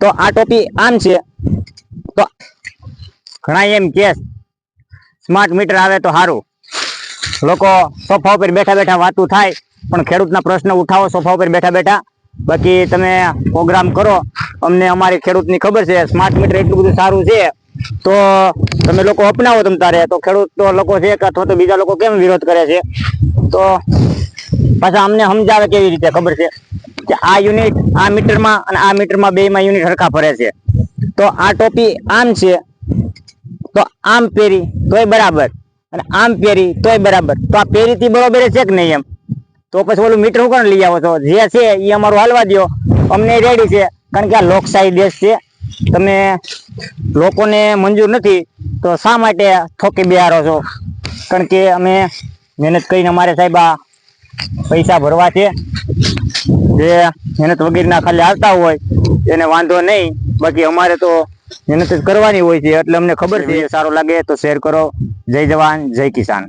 તો આ ટોપી આમ છે. તો ઘણા એમ કે સ્માર્ટ મીટર આવે તો સારું લોકો સોફા ઉપર બેઠા બેઠા વાતું થાય, પણ ખેડૂતના પ્રશ્ન ઉઠાવો, સોફા ઉપર બેઠા બેઠા. બાકી તમે પ્રોગ્રામ કરો, અમને અમારી ખેડૂતની ખબર છે સ્માર્ટ મીટર એટલું બધું સારું છે, તો તમે લોકો અપનાવો તમ તારે. તો ખેડૂત તો લોકો છે કે અથવા તો બીજા લોકો કેમ વિરોધ કરે છે? તો પાછા અમને સમજાવે કેવી રીતે ખબર છે? કે આ યુનિટ આ મીટરમાં અને આ મીટરમાં બેમાં યુનિટ હરખા ફરે છે. તો આ ટોપી આમ છે, તો આમ પહેરી તોય બરાબર. અને આમ પહેરી તોય બરાબર. તો આ પહેરીથી બરોબર છે કે નહીં એમ? તો પછી ઓલું મીટર કોણ લઈ આવો? છો જે છે એ અમારું હાલવા દ્યો. અમને રેડી છે. કારણ કે આ લોકશાહી દેશ છે. તમે લોકોને મંજૂર નથી, તો શા માટે થોકી બિહારો છો? કારણ કે અમે મહેનત કરીને અમારે સાહેબ આ પૈસા ભરવા છે. જે મહેનત વગેરેના ખાલી આવતા હોય એને વાંધો નહીં. બાકી અમારે તો મહેનત જ કરવાની હોય છે એટલે અમને ખબર છે. સારું લાગે તો શેર કરો. જય જવાન જય કિસાન.